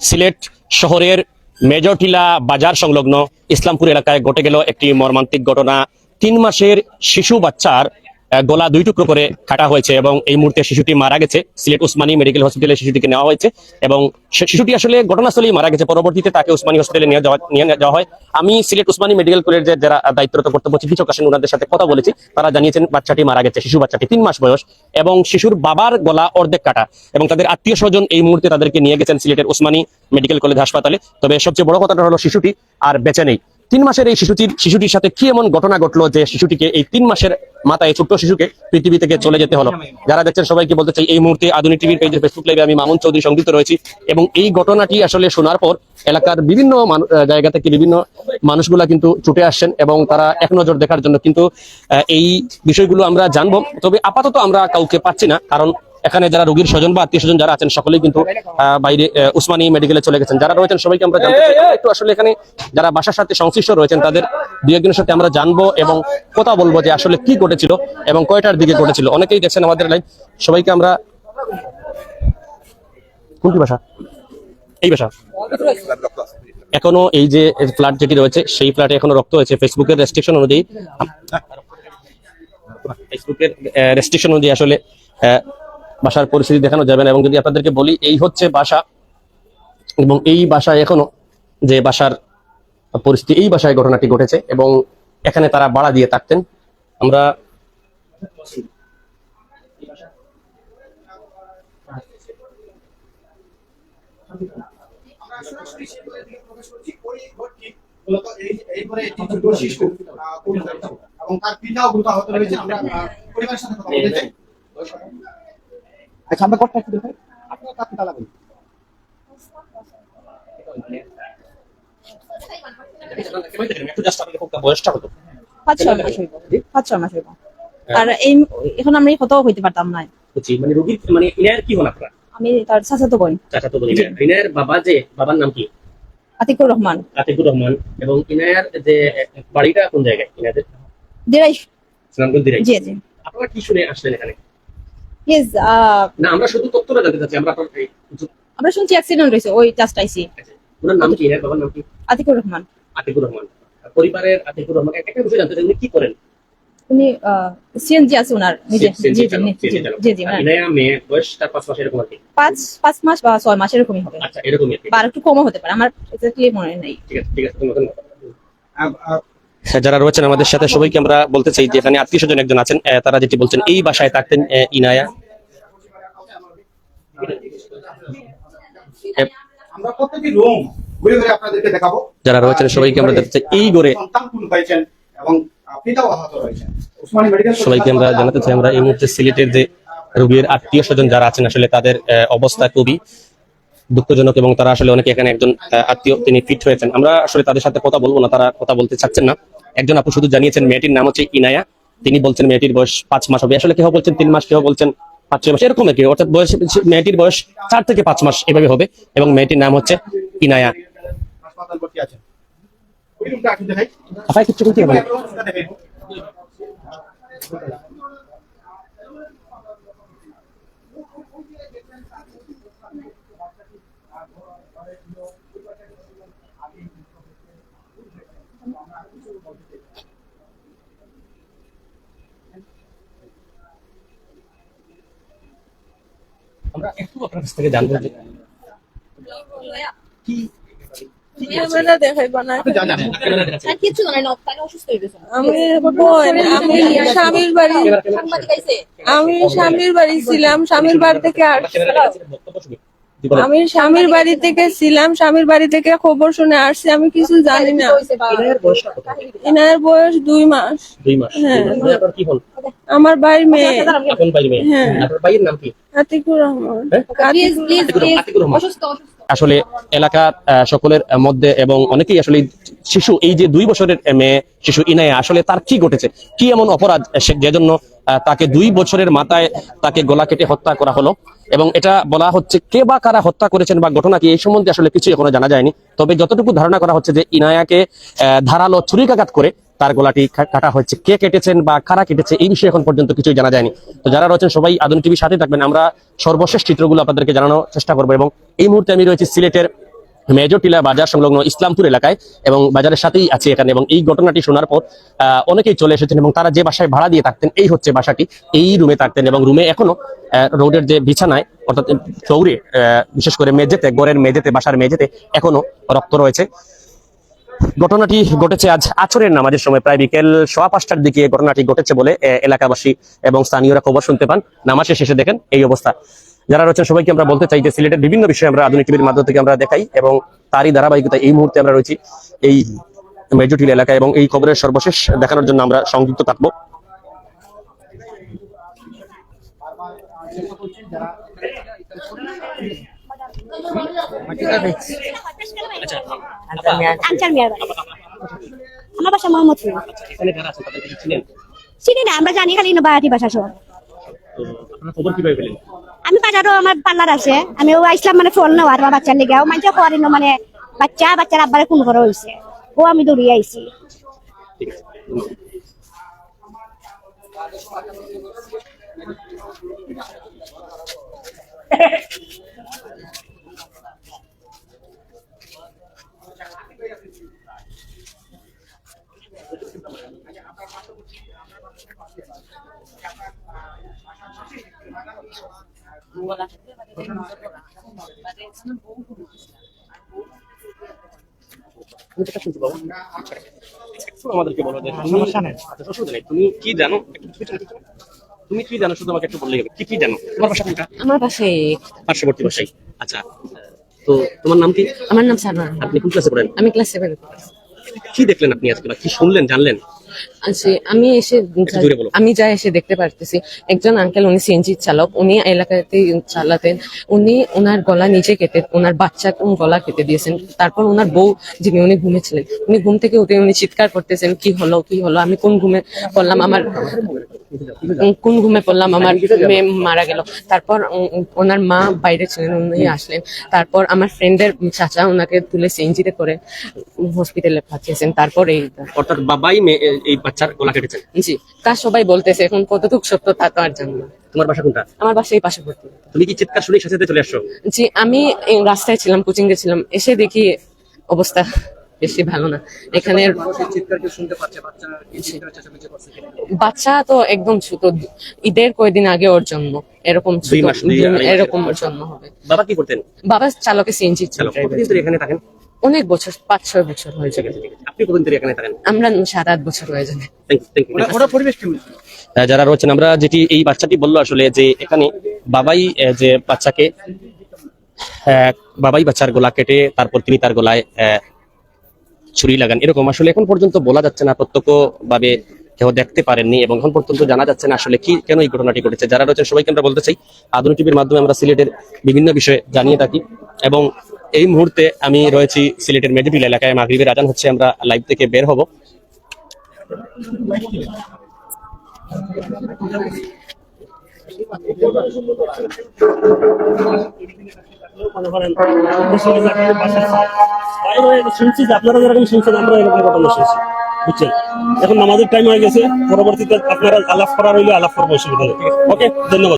সিলেট শহরের মেজরটিলা বাজার সংলগ্ন ইসলামপুর এলাকায় ঘটে গেল একটি মর্মান্তিক ঘটনা। তিন মাসের শিশু বাচ্চার গলা দুই টুকরো করে কাটা হয়েছে এবং এই মুহূর্তে শিশুটি মারা গেছে। সিলেট উসমানী মেডিকেল হসপিটালে শিশুটিকে নেওয়া হয়েছে এবং শিশুটি আসলে ঘটনাস্থলেই মারা গেছে। পরবর্তীতে তাকে উসমানী হসপিটালে নিয়ে যাওয়া নিয়ে যাওয়া হয়। আমি সিলেট উসমানী মেডিকেল কলেজের যারা দায়িত্বরত কর্তব্য চিকিৎসক আছেন ওনাদের সাথে কথা বলেছি। তারা জানিয়েছেন, বাচ্চাটি মারা গেছে, শিশু বাচ্চাটি, তিন মাস বয়স এবং শিশুর বাবার গলা অর্ধেক কাটা এবং তাদের আত্মীয় স্বজন এই মুহূর্তে তাদেরকে নিয়ে গেছেন সিলেটের উসমানী মেডিকেল কলেজ হাসপাতালে। তবে সবচেয়ে বড় কথাটা হলো শিশুটি আর বেঁচে নেই। তিন মাসের এই শিশুটির শিশুটির সাথে কি এমন ঘটনা ঘটলো যে শিশুটিকে এই তিন মাসের মাথায় ছোট্ট শিশুকে পৃথিবী থেকে চলে যেতে হলো? যারা দেখছেন সবাইকে বলতে চাই, এই মুহূর্তে আধুনিক টিভির পেজে ফেসবুক লাইভে আমি মামুন চৌধুরী সংযুক্ত রয়েছি এবং এই ঘটনাটি আসলে শোনার পর এলাকার বিভিন্ন জায়গা থেকে বিভিন্ন মানুষগুলা কিন্তু ছুটে আসছেন এবং তারা এক নজর দেখার জন্য কিন্তু এই বিষয়গুলো আমরা জানব। তবে আপাতত আমরা কাউকে পাচ্ছি না, কারণ এখানে যারা রোগীর স্বজন বা আত্মীয় স্বজন যারা আছেন, সকলেই কিন্তু বাইরে উসমানী মেডিকেলে চলে গেছেন। যারা রয়েছেন, সবাইকে আমরা জানতে একটু আসলে এখানে যারা বাসার সাথে সংশ্লিষ্ট রয়েছেন, তাদের দুই একজনের সাথে আমরা জানব এবং কথা বলব যে আসলে কি ঘটেছিল এবং কয়টার দিকে ঘটেছিল। অনেকেই দেখছেন আমাদের লাইভ সবাইকে আমরা কোনটি ভাষা এই ভাষা এখনও এই যে ফ্ল্যাট যেটি রয়েছে, সেই ফ্ল্যাটে এখনও রক্ত হয়েছে। ফেসবুকের রেস্ট্রিকশন অনুযায়ী ফেসবুকের রেস্ট্রিকশন অনুযায়ী আসলে বাসার পরিস্থিতি দেখানো যাবে না। এবং যদি আপনাদেরকে বলি, এই হচ্ছে বাসা, এবং এই বাসায় এখনও যে বাসার পরিস্থিতি, এই বাসায় ঘটনাটি ঘটেছে, এবং এখানে তারা বাড়া দিয়ে থাকতেন। আমরা। এবং তার পিতাও গুরুতর আহত হয়েছে। আমরা পরিবারের সাথে কথা বলতে চাই। আচ্ছা আমরা কথা একটু দেখাই আপনার আর এই এখন কত হইতে পারতাম না বুঝছি মানে রোগীর মানে ইনায়ের কি হন আপনারা? আমি তার চাচাতো বোন। চাচা তো বলি ইনায়ের। বাবা যে বাবার নাম কি? আতিকুর রহমান। আতিকুর রহমান। এবং ইনায়ার যে বাড়িটা কোন জায়গায়? ইনাদের? দিরাই সুনামগঞ্জ দিরাই জি জি। আপনারা কি শুনে আসলেন এখানে? ইয়েস না আমরা শুধু তথ্যটা জানতে চাচ্ছি আমরা আমরা শুনছি অ্যাক্সিডেন্ট হয়েছে ওই জাস্ট আইসি ওনার নাম কি? ইনায়ের বাবার নাম কি? আতিকুর রহমান। আতিকুর রহমান। পরিবারের আতিকুর রহমান একটা বিষয় জানতে চাই উনি কি করেন? উনি সিএনজি আছে ওনার নিজে জি জি জি, জি ইনায়া মেয়ে বয়স চার পাঁচ মাস এরকম আর কি? পাঁচ পাঁচ মাস বা ছয় মাস এরকমই হবে। আচ্ছা এরকমই আর একটু কমও হতে পারে আমার এক্স্যাক্টলি মনে নেই। ঠিক আছে ঠিক আছে তুমি হ্যাঁ, যারা রয়েছেন আমাদের সাথে সবাইকে আমরা বলতে চাই যে এখানে আত্মীয় স্বজন একজন আছেন তারা যেটি বলছেন এই বাসায় থাকতেন ইনায়া। আমরা প্রত্যেকটি রুম ঘুরে ঘুরে আপনাদেরকে দেখাবো। যারা রয়েছেন সবাইকে আমরা দেখতে চাই এই গড়ে এবং সবাইকে আমরা জানাতে চাই আমরা এই মুহূর্তে সিলেটের যে রোগীর আত্মীয় স্বজন যারা আছেন আসলে তাদের অবস্থা খুবই দুঃখজনক এবং তারা আসলে অনেকে এখানে একজন আত্মীয় তিনি ফিট হয়েছেন। আমরা আসলে তাদের সাথে কথা বলব না তারা কথা বলতে চাচ্ছেন না। একজন আপু শুধু জানিয়েছেন মেয়েটির নাম হচ্ছে ইনায়া। তিনি বলছেন মেয়েটির বয়স পাঁচ মাস হবে। আসলে কেউ বলছেন তিন মাস কেউ বলছেন পাঁচ ছয় মাস এরকম আর কি। অর্থাৎ বয়স মেয়েটির বয়স চার থেকে পাঁচ মাস এভাবে হবে এবং মেয়েটির নাম হচ্ছে ইনায়া। কিছু বলতে হবে। আপনার কাছ থেকে জানব যে আমি স্বামীর বাড়ি আমি স্বামীর বাড়ি ছিলাম স্বামীর বাড়ি থেকে বলেন। আমি স্বামীর বাড়ি থেকে ছিলাম স্বামীর বাড়ি থেকে খবর শুনে আসছি আমি কিছু জানি না? এনার বয়স দুই মাস। দুই মাস। হ্যাঁ। আমার মেয়ে। ভাই মেয়ে। হ্যাঁ। আপনার ভাইয়ের নাম কি? আতিকুর রহমান। হ্যাঁ? আসলে এলাকার আহ, সকলের মধ্যে এবং অনেকেই আসলে শিশু, এই যে দুই বছরের মেয়ে শিশু ইনায়া, আসলে তার কি ঘটেছে? কি এমন অপরাধ যে জন্য তাকে দুই বছরের মাথায় তাকে গলা কেটে হত্যা করা হলো? এবং এটা বলা হচ্ছে, কে বা কারা হত্যা করেছেন বা ঘটনা কি, এই সম্বন্ধে আসলে কিছু এখনও জানা যায়নি। তবে যতটুকু ধারণা করা হচ্ছে যে ইনায়াকে ধারালো ছুরিকাঘাত করে তার গলাটি কাটা হচ্ছে কে কেটেছেন বা কারা কেটেছে, এই বিষয়ে এখন পর্যন্ত কিছুই জানা যায়নি। তো যারা রয়েছেন সবাই আধুনিক টিভির সাথে থাকবেন, আমরা সর্বশেষ চিত্রগুলো আপনাদেরকে জানানোর চেষ্টা করব। এবং এই মুহূর্তে আমি রয়েছি সিলেটের মেজর টিলা বাজার সংলগ্ন ইসলামপুর এলাকায় এবং বাজারের সাথেই আছে এখানে এবং এই ঘটনাটি শোনার পর অনেকেই চলে এসেছেন এবং তারা যে বাসায় ভাড়া দিয়ে থাকতেন, এই হচ্ছে বাসাটি, এই রুমে থাকতেন এবং রুমে এখনও রোডের যে বিছানায়, অর্থাৎ চৌরে বিশেষ করে মেঝেতে, গড়ের মেঝেতে, বাসার মেঝেতে এখনও রক্ত রয়েছে। ঘটনাটি ঘটেছে আজ আচরের নামাজের সময়, প্রায় বিকেল সোয়া পাঁচটার দিকে ঘটনাটি ঘটেছে বলে এলাকাবাসী এবং স্থানীয়রা খবর শুনতে পান। নামাজে শেষে দেখেন এই অবস্থা। যারা রয়েছেন সবাইকে আমরা বলতে চাই যে সিলেটের বিভিন্ন বিষয়ে আমরা আধুনিক টিভির মাধ্যম থেকে আমরা দেখাই এবং তারই ধারাবাহিকতা এই মুহূর্তে আমরা রয়েছি এই মেজুটিল এলাকায় এবং এই খবরের সর্বশেষ দেখানোর জন্য আমরা সংযুক্ত থাকব। আমার বাসা মোহাম্মদপুর। চিনি না আমরা জানি খালি বাড়ি বাসা সব। খবর কীভাবে পেলেন? আমি বাজারও আমার পার্লার আছে। আমি ও আসলাম মানে ফোন নেওয়ার বা বাচ্চার লেগে। ও মানুষ করেন মানে বাচ্চা বাচ্চার আব্বারে কোন ঘরে হয়েছে ও আমি দৌড়িয়ে আইছি। আমাদেরকে বলো তুমি কি জানো। তুমি কি শুধু আমাকে একটু বললেই হবে কি কি জানো তোমার বাসা কোনটা আমার পাশে পার্শ্ববর্তী বাসাই আচ্ছা তো তোমার নাম কি? আমার নাম সারওয়ার আপনি কোন ক্লাসে পড়েন? আমি ক্লাস সেভেন কি দেখলেন আপনি আজকে কি শুনলেন জানলেন? আছি আমি এসে। আমি যা এসে দেখতে পারতেছি একজন আঙ্কেল উনি সিএনজি চালক উনি এলাকাতে চালাতেন উনি ওনার গলা নিচে কেটে ওনার বাচ্চা গলা কেটে দিয়েছেন তারপর ওনার বউ যিনি উনি ঘুমেছিলেন উনি ঘুম থেকে উঠে উনি চিৎকার করতেছেন কি হলো কি হলো? আমি কোন ঘুমে পড়লাম? আমার কোন ঘুমে পড়লাম? আমার মেয়ে মারা গেল। তারপর ওনার মা বাইরে ছিলেন উনি আসলেন। তারপর আমার ফ্রেন্ডের চাচা ওনাকে তুলে সিএনজিতে করে হসপিটালে পাঠিয়েছেন তারপর এই অর্থাৎ বাবাই মেয়ে- এই বাচ্চার গলা কেটেছেন? জি। তা সবাই বলতেছে এখন কতটুকু সত্য তা তো আর জানি না। তোমার বাসা কোনটা? আমার বাসায় পাশে পড়তে তুমি কি চিৎকার শুনে সাথে চলে আসছো? জি আমি রাস্তায় ছিলাম কোচিং গেছিলাম এসে দেখি অবস্থা বেশি ভালো না। এখানে বাচ্চা তো একদম ছোট ঈদের কয়েকদিন আগে ওর জন্ম এরকম এরকম মাসের। জন্ম হবে। বাবা কি করতেন? বাবা চালকে সিএনজি এখানে থাকেন? অনেক বছর পাঁচ ছয় বছর হয়েছে আপনি কতদিন ধরে এখানে থাকেন? আমরা সাত আট বছর হয়ে যাবে। যারা রয়েছেন আমরা যেটি এই বাচ্চাটি বলল আসলে যে এখানে বাবাই যে বাচ্চাকে আহ, বাবাই বাচ্চার গলা কেটে তারপর তিনি তার গলায় আহ, ছুরি লাগান। এরকম আসলে এখন পর্যন্ত বলা যাচ্ছে না প্রত্যক্ষ ভাবে কেউ দেখতে পারেননি এবং এখন পর্যন্ত জানা যাচ্ছে না আসলে কি কেন এই ঘটনাটি ঘটেছে। যারা রয়েছেন সবাইকে আমরা বলতে চাই আধুনিক টিভির মাধ্যমে আমরা সিলেটের বিভিন্ন বিষয়ে জানিয়ে থাকি এবং এই মুহূর্তে আমি রয়েছি সিলেটের মেডিপিল এলাকায়। মাগরিবের আজান হচ্ছে, আমরা লাইভ থেকে বের হব। শুনছি যে আমরা শুনছি বুঝছেন এখন আমাদের টাইম হয়ে গেছে, পরবর্তীতে আপনারা আলাপ করা রইলে আলাপ করব, অসুবিধা ওকে ধন্যবাদ।